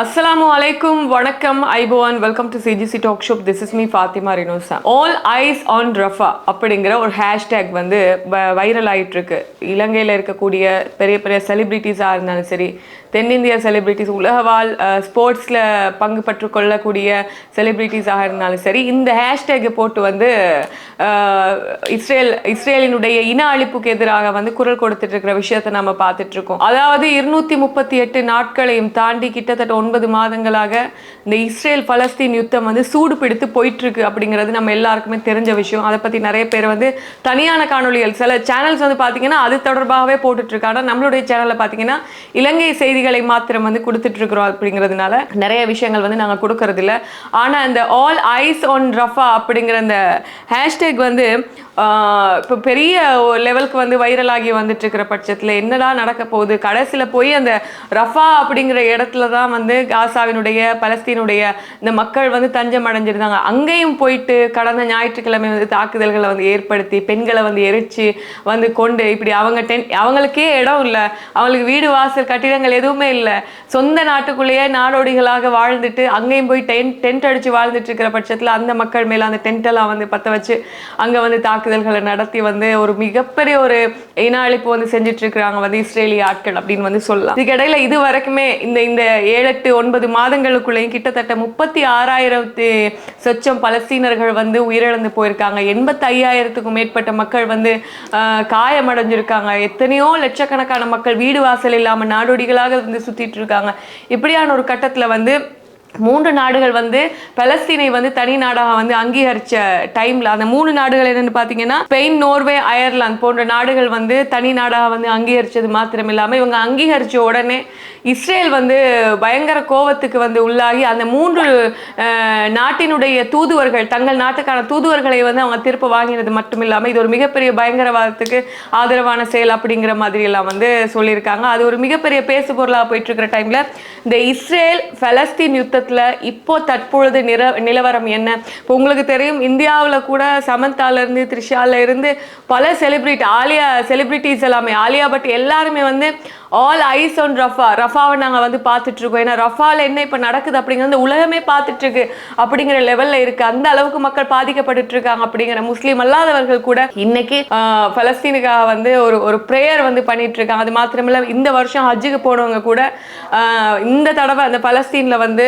அஸ்ஸலாமு அலைக்கும் வணக்கம் ஐபோவான் welcome to CGC talk show this is me Fatima Rinosa all eyes on Rafah அப்படிங்கிற ஒரு ஹேஷ்டேக் வந்து வைரல் ஆகிட்டு இருக்கு இலங்கையில் இருக்கக்கூடிய பெரிய பெரிய செலிபிரிட்டிஸாக இருந்தாலும் சரி தென்னிந்திய செலிபிரிட்டிஸ் உலகவால் ஸ்போர்ட்ஸில் பங்கு பற்று கொள்ளக்கூடிய செலிபிரிட்டிஸாக இருந்தாலும் சரி இந்த ஹேஷ்டேக்கை போட்டு வந்து இஸ்ரேல் இஸ்ரேலினுடைய இன அழிப்புக்கு எதிராக வந்து குரல் கொடுத்துட்டு இருக்கிற விஷயத்தை நம்ம பார்த்துட்டு இருக்கோம். அதாவது இருநூத்தி முப்பத்தி எட்டு நாட்களையும் தாண்டி கிட்டத்தட்ட ஒன்பது மாதங்களாக இந்த இஸ்ரேல் பலஸ்தீன் யுத்தம் வந்து சூடு பிடித்து போயிட்டுருக்கு அப்படிங்கிறது நம்ம எல்லாருக்குமே தெரிஞ்ச விஷயம். அதை பற்றி நிறைய பேர் வந்து தனியான காணொளிகள் சில சேனல்ஸ் வந்து பார்த்தீங்கன்னா அது தொடர்பாகவே போட்டுட்ருக்கு ஆனால் நம்மளுடைய சேனலில் பார்த்தீங்கன்னா இலங்கை செய்திகளை மாத்திரம் வந்து கொடுத்துட்ருக்குறோம் அப்படிங்கிறதுனால நிறைய விஷயங்கள் வந்து நாங்கள் கொடுக்கறது ஆனால் இந்த அந்த ஆல் ஐஸ் ஆன் ரஃபா அப்படிங்கிற அந்த ஹேஷ்டேக் வந்து இப்போ பெரிய லெவலுக்கு வந்து வைரலாகி வந்துட்டு இருக்கிற பட்சத்தில் என்னடா நடக்க போகுது? கடைசியில் போய் அந்த ரஃபா அப்படிங்கிற இடத்துல தான் வந்து காசாவினுடைய பலஸ்தீனுடைய இந்த மக்கள் வந்து தஞ்சம் அடைஞ்சிருந்தாங்க. அங்கேயும் போயிட்டு கடந்த ஞாயிற்றுக்கிழமை வந்து தாக்குதல்களை வந்து ஏற்படுத்தி பெண்களை வந்து எரிச்சு வந்து கொண்டு இப்படி அவங்க டென் அவங்களுக்கே இடம் இல்லை. அவங்களுக்கு வீடு வாசல் கட்டிடங்கள் எதுவுமே இல்லை. சொந்த நாட்டுக்குள்ளேயே நாடோடிகளாக வாழ்ந்துட்டு அங்கேயும் போய் டென்ட் டென்ட் அடிச்சு வாழ்ந்துட்டு இருக்கிற பட்சத்தில் அந்த மக்கள் மேலே அந்த டென்ட் எல்லாம் வந்து பத்த வச்சு அங்க வந்து தாக்குதல்களை நடத்தி வந்து ஒரு மிகப்பெரிய ஒரு இன அழிப்பு வந்து செஞ்சுட்டு இருக்கிறாங்க வந்து இஸ்ரேலிய ஆட்கள் அப்படின்னு வந்து சொல்லலாம். இதுக்கிடையில இது வரைக்குமே இந்த இந்த ஏழு எட்டு ஒன்பது மாதங்களுக்குள்ளேயும் கிட்டத்தட்ட முப்பத்தி ஆறாயிரத்து சொச்சம் பலஸ்தீனர்கள் வந்து உயிரிழந்து போயிருக்காங்க. எண்பத்தி ஐயாயிரத்துக்கும் மேற்பட்ட மக்கள் வந்து காயமடைஞ்சிருக்காங்க. எத்தனையோ லட்சக்கணக்கான மக்கள் வீடு வாசல் இல்லாமல் நாடோடிகளாக வந்து சுத்திட்டு இருக்காங்க. இப்படியான ஒரு கட்டத்தில் வந்து மூன்று நாடுகள் வந்து பலஸ்தீனை வந்து தனி நாடாக வந்து அங்கீகரிச்ச டைம்ல அந்த மூணு நாடுகள் என்னன்னு பாத்தீங்கன்னா ஸ்பெயின் நோர்வே அயர்லாந்து போன்ற நாடுகள் வந்து தனி நாடாக வந்து அங்கீகரிச்சது மாத்திரம் இல்லாம இவங்க அங்கீகரிச்ச உடனே இஸ்ரேல் வந்து பயங்கர கோவத்துக்கு வந்து உள்ளாகி அந்த மூன்று நாட்டினுடைய தூதுவர்கள் தங்கள் நாட்டுக்கான தூதுவர்களை வந்து அவங்க திருப்ப வாங்கினது மட்டும் இல்லாமல் இது ஒரு மிகப்பெரிய பயங்கரவாதத்துக்கு ஆதரவான செயல் அப்படிங்கிற மாதிரி எல்லாம் வந்து சொல்லியிருக்காங்க. அது ஒரு மிகப்பெரிய பேசு பொருளாக போயிட்டு இருக்கிற டைம்ல இந்த இஸ்ரேல் பலஸ்தீன் யுத்தத்துல இப்போ தற்பொழுது நிற நிலவரம் என்ன? இப்போ உங்களுக்கு தெரியும் இந்தியாவில் கூட சமந்தால இருந்து இருந்து பல செலிபிரிட்டி ஆலியா செலிப்ரிட்டிஸ் எல்லாமே ஆலியா பட் எல்லாருமே வந்து ஆல் ஐஸ் ஆன் ரஃபா ரஃபாவை நாங்கள் வந்து பார்த்துட்ருக்கோம் ஏன்னா ரஃபாவில் என்ன இப்போ நடக்குது அப்படிங்கிறது இந்த உலகமே பார்த்துட்ருக்கு அப்படிங்கிற லெவலில் இருக்குது அந்த அளவுக்கு மக்கள் பாதிக்கப்பட்டுட்டு இருக்காங்க அப்படிங்கிற முஸ்லீம் அல்லாதவர்கள் கூட இன்னைக்கு பலஸ்தீனுக்காக வந்து ஒரு ஒரு ப்ரேயர் வந்து பண்ணிகிட்ருக்காங்க இருக்காங்க அது மாத்திரமில்ல இந்த வருஷம் ஹஜ்ஜுக்கு போனவங்க கூட இந்த தடவை அந்த பலஸ்தீனில் வந்து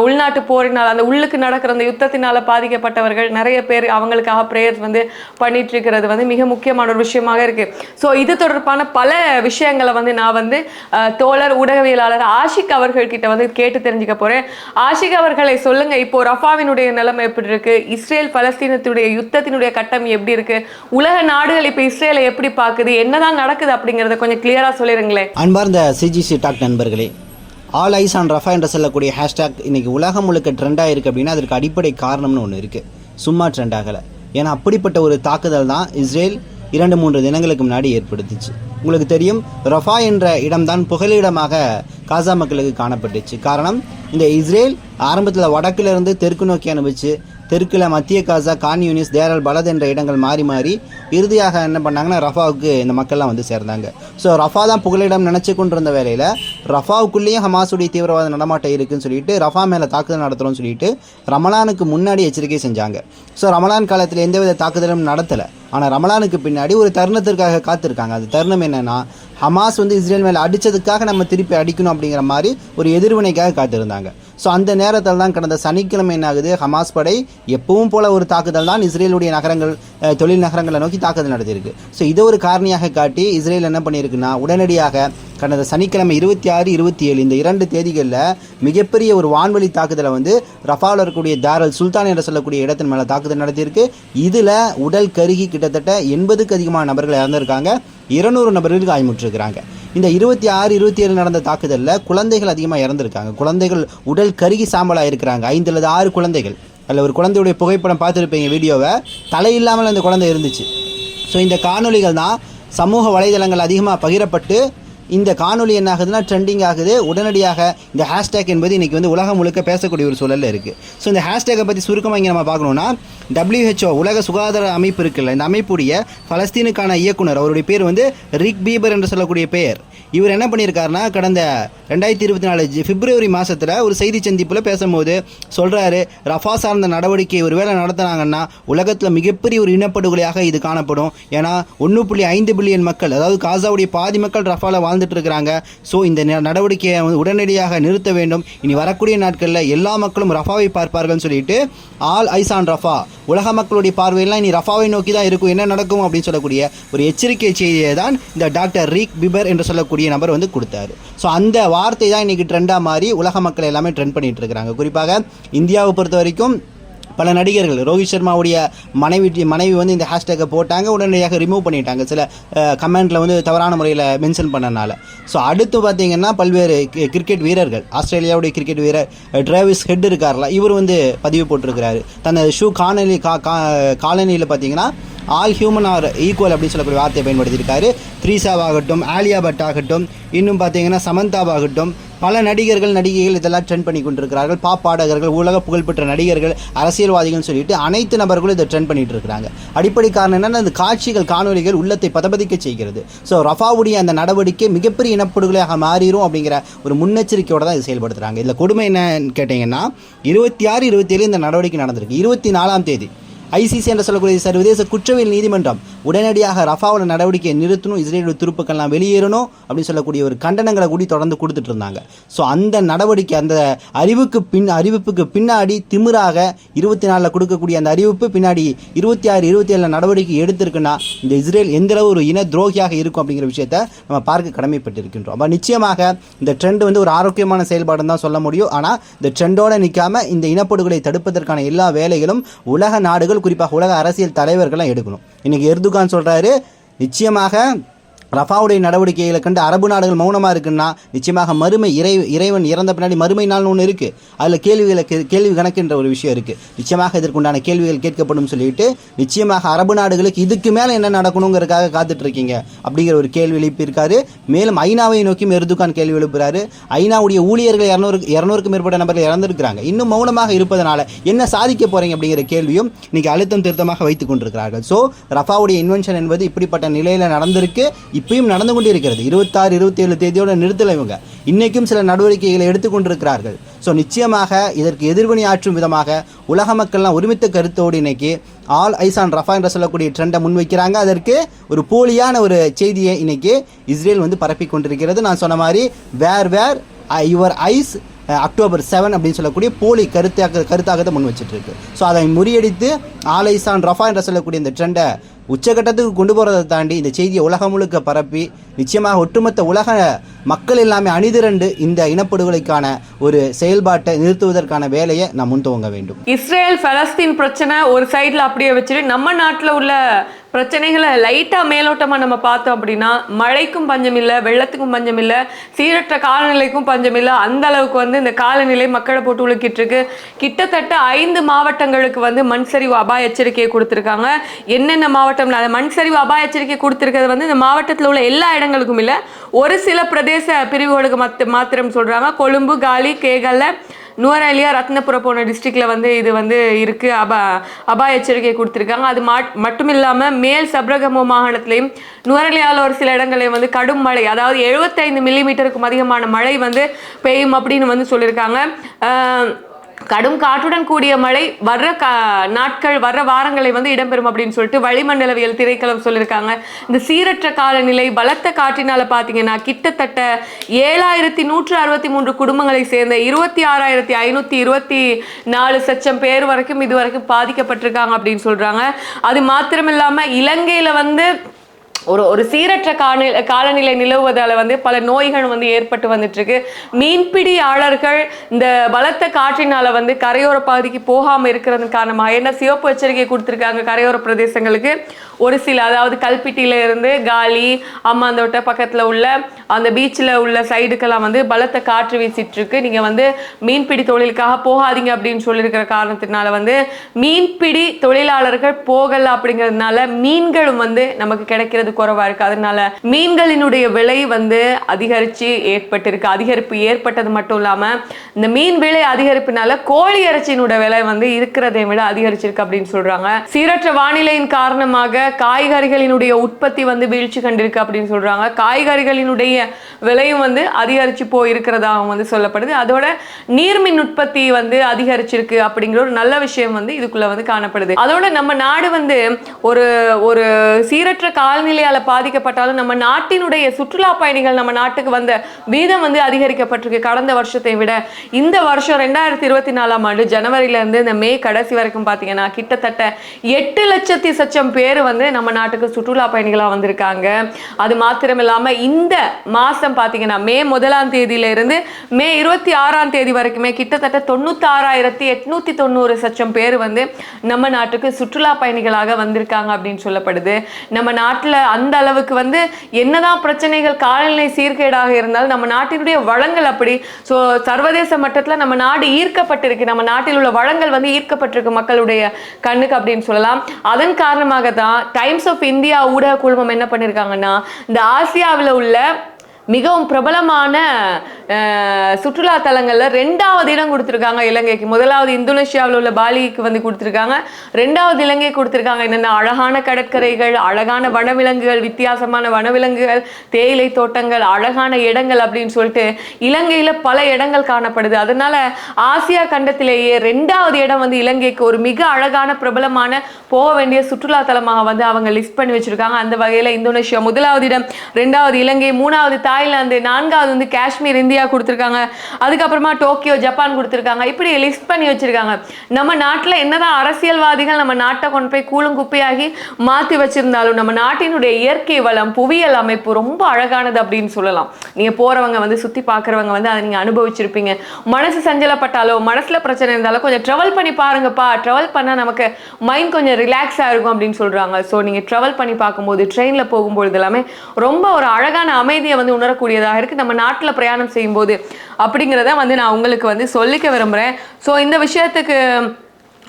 உள்நாட்டு போரினால் அந்த உள்ளுக்கு நடக்கிற அந்த யுத்தத்தினால் பாதிக்கப்பட்டவர்கள் நிறைய பேர் அவங்களுக்காக ப்ரேயர்ஸ் வந்து பண்ணிட்டு இருக்கிறது வந்து மிக முக்கியமான ஒரு விஷயமாக இருக்குது ஸோ இது தொடர்பான பல விஷயங்களை வந்து நான் வந்து தோழர் ஊடகவியலாளர் ஆஷிக் அவர்கள்கிட்ட வந்து கேட்டு தெரிஞ்சுக்க போறேன். ஆஷிக் அவர்களை சொல்லுங்க இப்போ ரஃபாவினுடைய நிலைமை எப்படி இருக்கு? இஸ்ரேல் பலஸ்தீனத்துடைய யுத்தத்தினுடைய கட்டம் எப்படி இருக்கு? உலக நாடுகள் இப்போ இஸ்ரேலை எப்படி பார்க்குது என்னதான் நடக்குது அப்படிங்கறத கொஞ்சம் கிளியரா சொல்லிருங்களேன். அன்பார்ந்த சிஜிசி டாக் நண்பர்களே ஆல் ஐஸ் ஆன் ரஃபா என்று சொல்லக்கூடிய ஹேஷ்டாக் இன்னைக்கு உலகம் முழுக்க ட்ரெண்டாக இருக்குது அப்படின்னா அதற்கு அடிப்படை காரணம்னு ஒன்று இருக்குது சும்மா ட்ரெண்ட் ஆகலை. ஏன்னா அப்படிப்பட்ட ஒரு தாக்குதல் தான் இஸ்ரேல் இரண்டு மூன்று தினங்களுக்கு முன்னாடி ஏற்படுத்துச்சு. உங்களுக்கு தெரியும் ரஃபா என்ற இடம்தான் புகலிடமாக காசா மக்களுக்கு காணப்பட்டுச்சு. காரணம் இந்த இஸ்ரேல் ஆரம்பத்தில் வடக்கிலிருந்து தெற்கு நோக்கி அனுப்பிச்சு தெற்கில் மத்திய காசா கான் யூனிஸ் தேரல் பலத் என்ற இடங்கள் மாறி மாறி இறுதியாக என்ன பண்ணாங்கன்னா ரஃபாவுக்கு இந்த மக்கள்லாம் வந்து சேர்ந்தாங்க. ஸோ ரஃபா தான் புகலிடம் நினச்சி கொண்டிருந்த வேலையில் ரஃபாவுக்குள்ளேயும் ஹமாஸுடைய தீவிரவாத நடமாட்டம் இருக்குன்னு சொல்லிட்டு ரஃபா மேலே தாக்குதல் நடத்துகிறோம்னு சொல்லிட்டு ரமலானுக்கு முன்னாடி எச்சரிக்கை செஞ்சாங்க. ஸோ ரமலான் காலத்தில் எந்தவித தாக்குதலும் நடத்தலை. ஆனால் ரமலானுக்கு பின்னாடி ஒரு தருணத்திற்காக காத்திருக்காங்க. அது தருணம் என்னென்னா ஹமாஸ் வந்து இஸ்ரேல் மேலே அடித்ததுக்காக நம்ம திருப்பி அடிக்கணும் அப்படிங்கிற மாதிரி ஒரு எதிர்வினைக்காக காத்திருந்தாங்க. ஸோ அந்த நேரத்தில் தான் கடந்த சனிக்கிழமை என்ன ஆகுது ஹமாஸ் படை எப்பவும் போல ஒரு தாக்குதல் தான் இஸ்ரேலுடைய நகரங்கள் தொழில் நகரங்களை நோக்கி தாக்குதல் நடத்தியிருக்கு. ஸோ இதை ஒரு காரணியாக காட்டி இஸ்ரேல் என்ன பண்ணியிருக்குன்னா உடனடியாக கடந்த சனிக்கிழமை இருபத்தி ஆறு இருபத்தி ஏழு இந்த இரண்டு தேதிகளில் மிகப்பெரிய ஒரு வான்வழி தாக்குதலை வந்து ரஃபாவில் இருக்கக்கூடிய தாரல் சுல்தான் என்று சொல்லக்கூடிய இடத்தின் மேலே தாக்குதல் நடத்தியிருக்கு. இதில் உடல் கருகி கிட்டத்தட்ட எண்பதுக்கு அதிகமான நபர்கள் இறந்திருக்காங்க. இருநூறு நபர்கள் காயமுற்றிருக்கிறாங்க இந்த இருபத்தி ஆறு இருபத்தி ஏழு நடந்த தாக்குதலில் குழந்தைகள் அதிகமாக இறந்துருக்காங்க. குழந்தைகள் உடல் கருகி சாம்பலாக இருக்கிறாங்க. ஐந்து அல்லது ஆறு குழந்தைகள். அதில் ஒரு குழந்தையுடைய புகைப்படம் பார்த்துருப்பீங்க வீடியோவை தலை இல்லாமல் அந்த குழந்தை இருந்துச்சு. ஸோ இந்த காணொலிகள் தான் சமூக வலைதளங்கள் அதிகமாக பகிரப்பட்டு இந்த காணொளி என்ன ஆகுதுன்னா ட்ரெண்டிங் ஆகுது. உடனடியாக இந்த ஹேஷ்டேக் என்பது இன்றைக்கி வந்து உலகம் முழுக்க பேசக்கூடிய ஒரு சூழலில் இருக்குது ஸோ இந்த ஹேஷ்டேக்கை பற்றி சுருக்கமாக இங்கே நம்ம பார்க்கணுன்னா டபிள்யூஹெச்ஓ உலக சுகாதார அமைப்பு இருக்குல்ல இந்த அமைப்புடைய பலஸ்தீனுக்கான இயக்குனர் அவருடைய பேர் வந்து ரிக் பீபர் என்று சொல்லக்கூடிய பெயர். இவர் என்ன பண்ணியிருக்காருன்னா கடந்த ரெண்டாயிரத்தி இருபத்தி நாலு பிப்ரவரி மாதத்தில் ஒரு செய்தி சந்திப்பில் பேசும்போது சொல்கிறாரு ரஃபா சார்ந்த நடவடிக்கை ஒருவேளை நடத்தினாங்கன்னா உலகத்தில் மிகப்பெரிய ஒரு இனப்படுகொலையாக இது காணப்படும். ஏன்னா ஒன்று புள்ளி ஐந்து பில்லியன் மக்கள் அதாவது காசாவுடைய பாதி மக்கள் ரஃபால வாழ்ந்துட்டு இருக்கிறாங்க ஸோ இந்த ந- நடவடிக்கையை வந்து உடனடியாக நிறுத்த வேண்டும். இனி வரக்கூடிய நாட்களில் எல்லா மக்களும் ரஃபாவை பார்ப்பார்கள்னு சொல்லிட்டு ஆல் ஐசான் ரஃபா. உலக மக்களுடைய பார்வையெல்லாம் இனி ரஃபாவை நோக்கி தான் இருக்கும். என்ன நடக்கும் அப்படின்னு சொல்லக்கூடிய ஒரு எச்சரிக்கை செய்தியை தான் இந்த டாக்டர் ரீக் பிபர் என்று சொல்லக்கூடிய நபர் வந்து கொடுத்தாரு. ஸோ அந்த வார்த்தை தான் இன்னைக்கு ட்ரெண்டாக மாறி உலக மக்கள் எல்லாமே ட்ரெண்ட் பண்ணிட்டு இருக்கிறாங்க குறிப்பாக இந்தியாவை பொறுத்த வரைக்கும் பல நடிகர்கள் ரோஹித் சர்மாவுடைய மனைவி மனைவி வந்து இந்த ஹேஷ்டேக்கை போட்டாங்க உடனடியாக ரிமூவ் பண்ணிட்டாங்க. சில கமெண்ட்டில் வந்து தவறான முறையில் மென்ஷன் பண்ணனால. ஸோ அடுத்து பார்த்தீங்கன்னா பல்வேறு கி- கிரிக்கெட் வீரர்கள். ஆஸ்திரேலியாவுடைய கிரிக்கெட் வீரர் டிராவிஸ் ஹெட் இருக்கார்ல இவர் வந்து பதிவு போட்டிருக்கிறாரு. தனது ஷூ காலனி கா காலனியில் பார்த்தீங்கன்னா ஆல் ஹியூமன் ஆர் ஈக்குவல் அப்படின்னு சொல்லக்கூடிய வார்த்தையை பயன்படுத்தியிருக்காரு. த்ரீசாவாகட்டும் ஆலியா பட் ஆகட்டும் இன்னும் பார்த்தீங்கன்னா சமந்தாவாகட்டும் பல நடிகர்கள் நடிகைகள் இதெல்லாம் ட்ரெண்ட் பண்ணி கொண்டிருக்கிறார்கள். பாப்பாடகர்கள் உலக புகழ்பெற்ற நடிகர்கள் அரசியல்வாதிகள்னு சொல்லிட்டு அனைத்து நபர்களும் இதை ட்ரெண்ட் பண்ணிட்டு இருக்கிறாங்க. அடிப்படை காரணம் என்னன்னா அந்த காட்சிகள் காணொலிகள் உள்ளத்தை பதபதிக்க செய்கிறது. ஸோ ரஃபாவுடைய அந்த நடவடிக்கை மிகப்பெரிய இனப்படுகொலையாக மாறிடும் அப்படிங்கிற ஒரு முன்னெச்சரிக்கையோட தான் இது செயல்படுத்துகிறாங்க இதில் கொடுமை என்னன்னு கேட்டிங்கன்னா இருபத்தி ஆறு இருபத்தி ஏழு இந்த நடவடிக்கை நடந்திருக்கு. இருபத்தி நாலாம் தேதி. ஐசிசி என்று சொல்லக்கூடிய சர்வதேச குற்றவியல் நீதிமன்றம் உடனடியாக ரஃபாவோட நடவடிக்கையை நிறுத்தணும் இஸ்ரேலோட துருப்புக்கள்லாம் வெளியேறணும் அப்படின்னு சொல்லக்கூடிய ஒரு கண்டனங்களை கூடி தொடர்ந்து கொடுத்துட்டு இருந்தாங்க. ஸோ அந்த நடவடிக்கை அந்த அறிவுக்கு பின் அறிவிப்புக்கு பின்னாடி திமிராக இருபத்தி நாலில் கொடுக்கக்கூடிய அந்த அறிவிப்பு பின்னாடி இருபத்தி ஆறு இருபத்தி ஏழில் நடவடிக்கை எடுத்திருக்குன்னா இந்த இஸ்ரேல் எந்த அளவு ஒரு இன துரோகியாக இருக்கும் அப்படிங்கிற விஷயத்த நம்ம பார்க்க கடமைப்பட்டிருக்கின்றோம். அப்போ நிச்சயமாக இந்த ட்ரெண்ட் வந்து ஒரு ஆரோக்கியமான செயல்பாடுன்னு தான் சொல்ல முடியும். ஆனால் இந்த ட்ரெண்டோட நிற்காம இந்த இனப்படுகொலை தடுப்பதற்கான எல்லா வேலைகளும் உலக நாடுகள் குறிப்பாக உலக அரசியல் தலைவர்கள்லாம் எடுக்கணும். இன்னைக்கு எர்துகான் சொல்றாரு நிச்சயமாக ரஃபாவுடைய நடவடிக்கைகளை கண்டு அரபு நாடுகள் மௌனமாக இருக்குன்னா நிச்சயமாக மறுமை இறை இறைவன் இறந்த பின்னாடி மறுமை நாள்னு ஒன்று இருக்குது அதில் கேள்விகளை கே- கேள்வி கணக்குன்ற ஒரு விஷயம் இருக்குது நிச்சயமாக இதற்குண்டான கேள்விகள் கேட்கப்படும் சொல்லிட்டு நிச்சயமாக அரபு நாடுகளுக்கு இதுக்கு மேலே என்ன நடக்கணுங்கிறதுக்காக காத்துட்டு இருக்கீங்க அப்படிங்கிற ஒரு கேள்வி எழுப்பியிருக்காரு. மேலும் ஐநாவை நோக்கியும் எருதுகான் கேள்வி எழுப்புறாரு. ஐநாவுடைய ஊழியர்கள் இரநூறு இரநூறுக்கும் மேற்பட்ட நபர்கள் இறந்திருக்கிறாங்க. இன்னும் மௌனமாக இருப்பதனால என்ன சாதிக்க போகிறீங்க அப்படிங்கிற கேள்வியும் இன்னைக்கு அழுத்தம் திருத்தமாக வைத்துக் கொண்டிருக்கிறார்கள். ஸோ ரஃபாவுடைய இன்வென்ஷன் என்பது இப்படிப்பட்ட நிலையில் நடந்திருக்கு. இப்பயும் நடந்து கொண்டிருக்கிறது. இருபத்தாறு இருபத்தேழு தேதியோட நிறுத்தலை இவங்க. இன்றைக்கும் சில நடவடிக்கைகளை எடுத்துக்கொண்டிருக்கிறார்கள். ஸோ நிச்சயமாக இதற்கு எதிர்வினை ஆற்றும் விதமாக உலக மக்கள்லாம் ஒருமித்த கருத்தோடு இன்னைக்கு ஆல் ஐசான் ரஃபா என்று சொல்லக்கூடிய ட்ரெண்டை முன்வைக்கிறாங்க. அதற்கு ஒரு போலியான ஒரு செய்தியை இன்னைக்கு இஸ்ரேல் வந்து பரப்பி கொண்டிருக்கிறது. நான் சொன்ன மாதிரி where were your eyes October seven அப்படின்னு சொல்லக்கூடிய போலி கருத்தாக கருத்தாகத்தை முன் வச்சுட்டு இருக்கு. ஸோ அதை முறியடித்து ஆல் ரஃபா என்று சொல்லக்கூடிய இந்த ட்ரெண்டை உச்சகட்டத்துக்கு கொண்டு போகிறதை தாண்டி இந்த செய்தியை உலகம் முழுக்க பரப்பி நிச்சயமாக ஒட்டுமொத்த உலக மக்கள் எல்லாமே அணிதிரண்டு இந்த இனப்படுகொலைக்கான ஒரு செயல்பாட்டை நிறுத்துவதற்கான வேலையை நாம் முன் துவங்க வேண்டும். இஸ்ரேல் பலஸ்தீன் பிரச்சனை ஒரு சைடில் அப்படியே வச்சுட்டு நம்ம நாட்டில் உள்ள பிரச்சனைகளை லைட்டாக மேலோட்டமாக நம்ம பார்த்தோம் அப்படின்னா மழைக்கும் பஞ்சம் இல்லை வெள்ளத்துக்கும் பஞ்சம் இல்லை சீரற்ற காலநிலைக்கும் பஞ்சம் இல்லை அந்த அளவுக்கு வந்து இந்த காலநிலை மக்களை போட்டு உழுக்கிட்டு இருக்கு. கிட்டத்தட்ட ஐந்து மாவட்டங்களுக்கு வந்து மண் சரிவு அபாய எச்சரிக்கையை கொடுத்துருக்காங்க. என்னென்ன மாவட்டம்? அந்த மண் சரிவு அபாய எச்சரிக்கை கொடுத்துருக்கிறது வந்து இந்த மாவட்டத்தில் உள்ள எல்லா இடங்களுக்கும் இல்லை ஒரு சில பிரதேச பிரிவுகளுக்கு மத் மாத்திரம் சொல்கிறாங்க கொழும்பு காலி கேகல்ல நுவரேலியா ரத்னபுரம் போன டிஸ்ட்ரிக்டில் வந்து இது வந்து இருக்குது அபா அபாய எச்சரிக்கை கொடுத்துருக்காங்க. அது மாட் மட்டும் இல்லாமல் மேல் சப்ரகமோ மாகாணத்திலையும் நுவரேலியாவில் ஒரு சில இடங்களையும் வந்து கடும் மழை அதாவது எழுபத்தைந்து மில்லிமீட்டருக்கும் அதிகமான மழை வந்து பெய்யும் அப்படின்னு வந்து சொல்லியிருக்காங்க. கடும் காற்றுடன் கூடிய மழை வர்ற கா நாட்கள் வர்ற வாரங்களை வந்து இடம்பெறும் அப்படின்னு சொல்லிட்டு வளிமண்டலவியல் திரைக்களம் சொல்லியிருக்காங்க. இந்த சீரற்ற காலநிலை பலத்த காற்றினால பார்த்தீங்கன்னா கிட்டத்தட்ட ஏழாயிரத்தி நூற்று அறுபத்தி மூன்று குடும்பங்களை சேர்ந்த இருபத்தி ஆறாயிரத்தி ஐநூற்றி இருபத்தி நாலு சச்சம் பேர் வரைக்கும் இது வரைக்கும் பாதிக்கப்பட்டிருக்காங்க அப்படின்னு சொல்கிறாங்க அது மாத்திரமில்லாமல் இலங்கையில் வந்து ஒரு ஒரு சீரற்ற கால காலநிலை நிலவுவதால வந்து பல நோய்கள் வந்து ஏற்பட்டு வந்துட்டு இருக்கு மீன்பிடியாளர்கள் இந்த பலத்த காற்றினால வந்து கரையோர பகுதிக்கு போகாம இருக்கிறது காரணமாக என்ன சிவப்பு எச்சரிக்கை கொடுத்துருக்காங்க கரையோர பிரதேசங்களுக்கு. ஒரு சில அதாவது கல்பிட்டியில இருந்து காலி அம்மாந்தோட்ட பக்கத்துல உள்ள அந்த பீச்சில் உள்ள சைடுக்கெல்லாம் வந்து பலத்த காற்று வீசிட்டு இருக்கு நீங்க வந்து மீன்பிடி தொழிலுக்காக போகாதீங்க அப்படின்னு சொல்லியிருக்கிற காரணத்தினால வந்து மீன்பிடி தொழிலாளர்கள் போகல அப்படிங்கிறதுனால மீன்களும் வந்து நமக்கு கிடைக்கிறது குறைவா இருக்கு. அதனால மீன்களினுடைய விலை வந்து அதிகரிச்சு ஏற்பட்டிருக்கு. அதிகரிப்பு ஏற்பட்டது மட்டும் இல்லாம இந்த மீன் விலை அதிகரிப்புனால கோழி இறைச்சியினுடைய விலை வந்து இருக்கிறதை விட அதிகரிச்சிருக்கு அப்படின்னு சொல்றாங்க. சீரற்ற வானிலையின் காரணமாக காய்கறிகளினுடைய உற்பத்தி வந்து வீழ்ச்சி கண்டிருக்கு அப்படின்னு சொல்கிறாங்க காய்கறிகளினுடைய விலையும் வந்து அதிகரித்து போயிருக்கிறதாகவும் வந்து சொல்லப்படுது. அதோட நீர்மின் உற்பத்தி வந்து அதிகரிச்சிருக்கு அப்படிங்கிற ஒரு நல்ல விஷயம் வந்து இதுக்குள்ளே வந்து காணப்படுது. அதோட நம்ம நாடு வந்து ஒரு ஒரு சீரற்ற காலநிலையால் பாதிக்கப்பட்டாலும் நம்ம நாட்டினுடைய சுற்றுலா பயணிகள் நம்ம நாட்டுக்கு வந்த வீதம் வந்து அதிகரிக்கப்பட்டிருக்கு. கடந்த வருஷத்தை விட இந்த வருஷம் ரெண்டாயிரத்தி இருபத்தி நாலாம் ஆண்டு ஜனவரியிலேருந்து இந்த மே கடைசி வரைக்கும் பார்த்தீங்கன்னா கிட்டத்தட்ட எட்டு லட்சத்தி சச்சம் பேர் வந்து நம்ம நாட்டுக்கு சுற்றுலா பயணிகளாக வந்திருக்காங்க. அது மாத்திரம் இல்லாமல் இந்த மாதம் பார்த்தீங்கன்னா மே முதலாம் தேதியிலிருந்து மே இருபத்தி ஆறாம் தேதி வரைக்குமே கிட்டத்தட்ட தொண்ணூத்தாறாயிரத்தி எட்நூத்தி தொண்ணூறு சச்சம் பேர் வந்து நம்ம நாட்டுக்கு சுற்றுலா பயணிகளாக வந்திருக்காங்க அப்படின்னு சொல்லப்படுது. நம்ம நாட்டில் அந்த அளவுக்கு வந்து என்னதான் பிரச்சனைகள் காலநிலை சீர்கேடாக இருந்தாலும் நம்ம நாட்டினுடைய வளங்கள் அப்படி. ஸோ சர்வதேச மட்டத்தில் நம்ம நாடு ஈர்க்கப்பட்டிருக்கு. நம்ம நாட்டில் உள்ள வளங்கள் வந்து ஈர்க்கப்பட்டிருக்கு மக்களுடைய கண்ணுக்கு அப்படின்னு சொல்லலாம். அதன் காரணமாக தான் டைம்ஸ் ஆஃப் இந்தியா ஊடக குழுமம் என்ன பண்ணியிருக்காங்கன்னா இந்த ஆசியாவில் உள்ள மிகவும் பிரபலமான சுற்றுலா தலங்களில் ரெண்டாவது இடம் கொடுத்துருக்காங்க இலங்கைக்கு. முதலாவது இந்தோனேஷியாவில் உள்ள பாலிக்கு வந்து கொடுத்துருக்காங்க. ரெண்டாவது இலங்கை கொடுத்துருக்காங்க என்னென்ன அழகான கடற்கரைகள் அழகான வனவிலங்குகள் வித்தியாசமான வனவிலங்குகள் தேயிலை தோட்டங்கள் அழகான இடங்கள் அப்படின்னு சொல்லிட்டு இலங்கையில் பல இடங்கள் காணப்படுது. அதனால ஆசியா கண்டத்திலேயே ரெண்டாவது இடம் வந்து இலங்கைக்கு ஒரு மிக அழகான பிரபலமான போக வேண்டிய சுற்றுலா தலமாக வந்து அவங்க லிஸ்ட் பண்ணி வச்சுருக்காங்க. அந்த வகையில் இந்தோனேஷியா முதலாவது இடம் ரெண்டாவது இலங்கை மூணாவது தாய்லாந்து நான்காவது வந்து காஷ்மீர் இந்தியா கொடுத்துருக்காங்க. அதுக்கப்புறமா டோக்கியோ ஜப்பான் கொடுத்துருக்காங்க. இப்படி லிஸ்ட் பண்ணி வச்சிருக்காங்க. நம்ம நாட்டில் என்னதான் அரசியல்வாதிகள் நம்ம நாட்டை கொண்டு போய் கூலும் குப்பையாகி மாற்றி வச்சிருந்தாலும் நம்ம நாட்டினுடைய இயற்கை வளம் புவியியல் அமைப்பு ரொம்ப அழகானது அப்படின்னு சொல்லலாம். நீங்கள் போகிறவங்க வந்து சுற்றி பார்க்குறவங்க வந்து அதை நீங்கள் அனுபவிச்சிருப்பீங்க. மனசு சஞ்சலப்பட்டாலோ மனசில் பிரச்சனை இருந்தாலும் கொஞ்சம் ட்ராவல் பண்ணி பாருங்கப்பா. ட்ராவல் பண்ணால் நமக்கு மைண்ட் கொஞ்சம் ரிலாக்ஸாக இருக்கும் அப்படின்னு சொல்கிறாங்க ஸோ நீங்கள் ட்ராவல் பண்ணி பார்க்கும்போது ட்ரெயினில் போகும்பொழுது எல்லாமே ரொம்ப ஒரு அழகான அமைதியை வந்து உணரக்கூடியதாக இருக்குது நம்ம நாட்டில் பிரயாணம் செய்யும்போது. அப்படிங்கிறத வந்து நான் உங்களுக்கு வந்து சொல்லிக்க விரும்புகிறேன் ஸோ இந்த விஷயத்துக்கு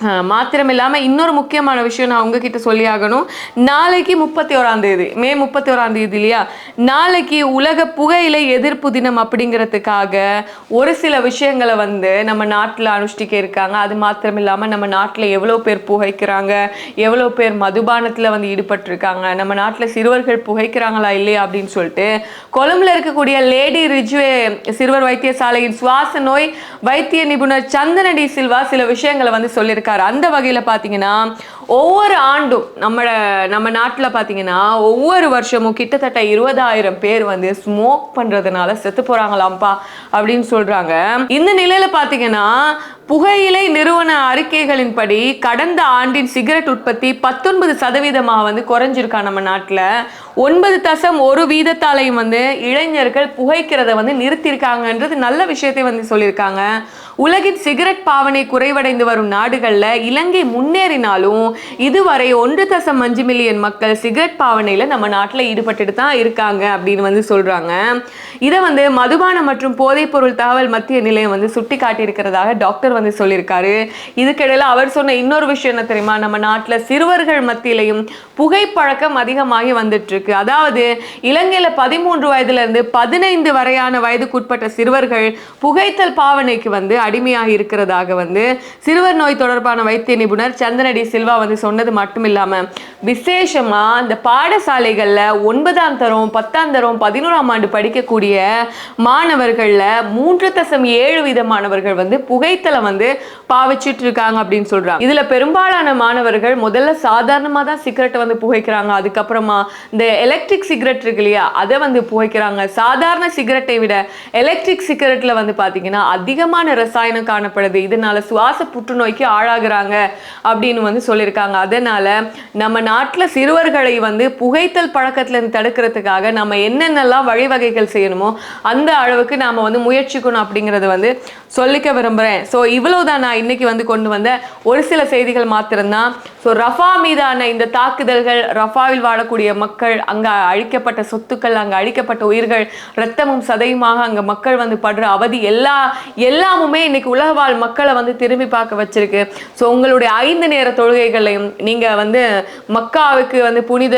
மாத்திரம் இல்லாமல் இன்னொரு முக்கியமான விஷயம் நான் உங்ககிட்ட சொல்லி ஆகணும் நாளைக்கு முப்பத்தி ஓராம் தேதி மே முப்பத்தி ஓராம் தேதி இல்லையா? நாளைக்கு உலக புகையிலை எதிர்ப்பு தினம் அப்படிங்கிறதுக்காக ஒரு சில விஷயங்களை வந்து நம்ம நாட்டில் அனுஷ்டிக்க இருக்காங்க. அது மாத்திரம் இல்லாமல் நம்ம நாட்டில் எவ்வளோ பேர் புகைக்கிறாங்க? எவ்வளோ பேர் மதுபானத்தில் வந்து ஈடுபட்டிருக்காங்க? நம்ம நாட்டில் சிறுவர்கள் புகைக்கிறாங்களா இல்லையா அப்படின்னு சொல்லிட்டு கொழும்புல இருக்கக்கூடிய லேடி ரிஜ்வே சிறுவர் வைத்தியசாலையின் சுவாச நோய் வைத்திய நிபுணர் சந்தன டி சில்வா சில விஷயங்களை வந்து இருக்காரு அந்த வகையில் பார்த்தீங்கன்னா ஒவ்வொரு ஆண்டும் நம்ம நம்ம நாட்டில் பார்த்தீங்கன்னா ஒவ்வொரு வருஷமும் கிட்டத்தட்ட இருபதாயிரம் பேர் வந்து ஸ்மோக் பண்ணுறதுனால செத்து போகிறாங்களாம்ப்பா அப்படின்னு சொல்கிறாங்க இந்த நிலையில் பார்த்தீங்கன்னா புகையிலை நிறுவன அறிக்கைகளின்படி கடந்த ஆண்டின் சிகரெட் உற்பத்தி பத்தொன்பது சதவீதமாக வந்து குறைஞ்சிருக்கா நம்ம நாட்டில். ஒன்பது தசம் ஒரு வீதத்தாலையும் வந்து இளைஞர்கள் புகைக்கிறத வந்து நிறுத்தியிருக்காங்கன்றது நல்ல விஷயத்தை வந்து சொல்லியிருக்காங்க. உலகின் சிகரெட் பாவனை குறைவடைந்து வரும் நாடுகளில் இலங்கை முன்னேறினாலும் இதுவரை ஒன்று தசம் அஞ்சு மில்லியன் மக்கள் சிகரெட் பாவனையில் நம்ம நாட்டில் ஈடுபட்டுட்டு தான் இருக்காங்க அப்படின்னு வந்து சொல்கிறாங்க இதை வந்து மதுபானம் மற்றும் போதைப்பொருள் தகவல் மத்திய நிலையம் வந்து சுட்டி காட்டியிருக்கிறதாக டாக்டர் வந்து சொல்லியிருக்காரு. இதுக்கிடையில் அவர் சொன்ன இன்னொரு விஷயம் என்ன தெரியுமா? நம்ம நாட்டில் சிறுவர்கள் மத்தியிலையும் புகைப்பழக்கம் அதிகமாகி வந்துட்டுருக்கு. அதாவது இலங்கையில் பதிமூன்று வயதுலேருந்து பதினைந்து வரையான வயதுக்குட்பட்ட சிறுவர்கள் புகைத்தல் பாவனைக்கு வந்து அடிமையாக இருக்கிறதாக வந்து சிறுவர் நோய் தொடர்பான வைத்திய நிபுணர் சந்தனடி சில்வா வந்து சொன்னது மட்டும் இல்லாம விசேஷமா அந்த பாடசாலைகள்ல ஒன்பதாம் தரம் பத்தாம் தரம் பதினோராம் ஆண்டு படிக்கக்கூடிய மாணவர்கள்ல மூன்று தசம் ஏழு வீத மாணவர்கள் வந்து புகைத்தலை வந்து பாவிச்சிட்டு இருக்காங்க அப்படின்னு சொல்றாங்க. இதுல பெரும்பாலான மாணவர்கள் முதல்ல சாதாரணமா தான் சிகரெட்டை வந்து புகைக்கிறாங்க. அதுக்கப்புறமா இந்த எலக்ட்ரிக் சிகரெட் இருக்கு இல்லையா அதை வந்து புகைக்கிறாங்க. சாதாரண சிகரெட்டை விட எலக்ட்ரிக் சிகரெட்ல வந்து பாத்தீங்கன்னா அதிகமான ரசாயனம் காணப்படுது. இதனால சுவாச புற்றுநோய்க்கு ஆளாகிறாங்க அப்படின்னு வந்து சொல்லியிருக்காங்க. இருக்காங்க. அதனால நம்ம நாட்டில் சிறுவர்களை வந்து புகைத்தல் பழக்கத்துலேருந்து தடுக்கிறதுக்காக நம்ம என்னென்னலாம் வழிவகைகள் செய்யணுமோ அந்த அளவுக்கு நாம் வந்து முயற்சிக்கணும் அப்படிங்கறத வந்து சொல்லிக்க விரும்புகிறேன் ஸோ இவ்வளவுதான் நான் இன்னைக்கு வந்து கொண்டு வந்த ஒரு சில செய்திகள் மாத்திரம்தான். ஸோ ரஃபா மீதான இந்த தாக்குதல்கள் ரஃபாவில் வாழக்கூடிய மக்கள் அங்கே அழிக்கப்பட்ட சொத்துக்கள் அங்கே அழிக்கப்பட்ட உயிர்கள் ரத்தமும் சதையுமாக அங்கே மக்கள் வந்து படுற அவதி எல்லா எல்லாமுமே இன்னைக்கு உலக வாழ் மக்களை வந்து திரும்பி பார்க்க வச்சிருக்கு. ஸோ உங்களுடைய ஐந்து நேர தொழுகைகளையும் நீங்கள் வந்து மக்காவுக்கு வந்து புனித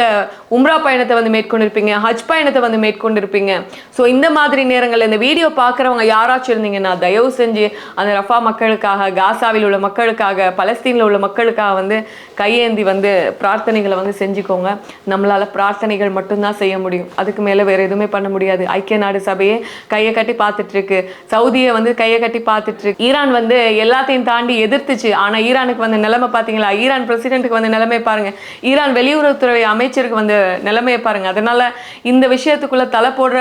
உம்ரா பயணத்தை வந்து மேற்கொண்டிருப்பீங்க ஹஜ் பயணத்தை வந்து மேற்கொண்டிருப்பீங்க. ஸோ இந்த மாதிரி நேரங்களில் இந்த வீடியோ பார்க்குறவங்க யாராச்சும் இருந்தீங்கன்னா தயவு செஞ்சு அந்த ரஃபா மக்களுக்காக காசாவில் உள்ள மக்களுக்காக பலஸ்தீனில் உள்ள மக்களுக்காக வந்து கையேந்தி வந்து பிரார்த்தனைகளை வந்து செஞ்சுக்கோங்க. நம்மளால் பிரார்த்தனைகள் மட்டும்தான் செய்ய முடியும். அதுக்கு மேலே வேறு எதுவுமே பண்ண முடியாது. ஐக்கிய நாடு சபையே கையை கட்டி பார்த்துட்ருக்கு. சவுதியை வந்து கையை கட்டி பார்த்துட்ருக்கு. ஈரான் வந்து எல்லாத்தையும் தாண்டி எதிர்த்துச்சு. ஆனால் ஈரானுக்கு வந்து நிலைமை பார்த்தீங்களா ஈரான் பிரசிடென்ட்டுக்கு வந்து நிலைமை பாருங்கள் ஈரான் வெளியுறவுத்துறை அமைச்சருக்கு வந்து நிலைமையை பாருங்க. அதனால் இந்த விஷயத்துக்குள்ளே தலை போடுற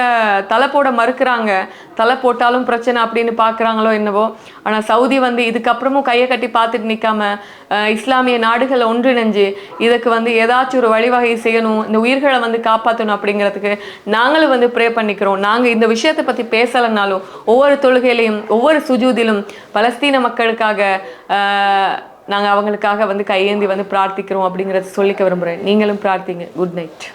தலை போட மறுக்கிறாங்க. தலை போட்டாலும் பிரச்சனை அப்படின்னு பார்க்குறாங்களோ என்னவோ. ஆனால் சவுதி வந்து இதுக்கப்புறமும் கையை கட்டி பார்த்துட்டு நிற்காம இஸ்லாமிய நாடுகளை ஒன்றிணைஞ்சு இதுக்கு வந்து ஏதாச்சும் ஒரு வழிவகை செய்யணும் இந்த உயிர்களை வந்து காப்பாற்றணும் அப்படிங்கிறதுக்கு நாங்களும் வந்து ப்ரே பண்ணிக்கிறோம். நாங்கள் இந்த விஷயத்தை பற்றி பேசலைனாலும் ஒவ்வொரு தொழுகையிலையும் ஒவ்வொரு சுஜூதிலும் பலஸ்தீன மக்களுக்காக நாங்கள் அவங்களுக்காக வந்து கையேந்தி வந்து பிரார்த்திக்கிறோம் அப்படிங்கிறத சொல்லிக்க விரும்புகிறேன் நீங்களும் பிரார்த்திங்க. Good night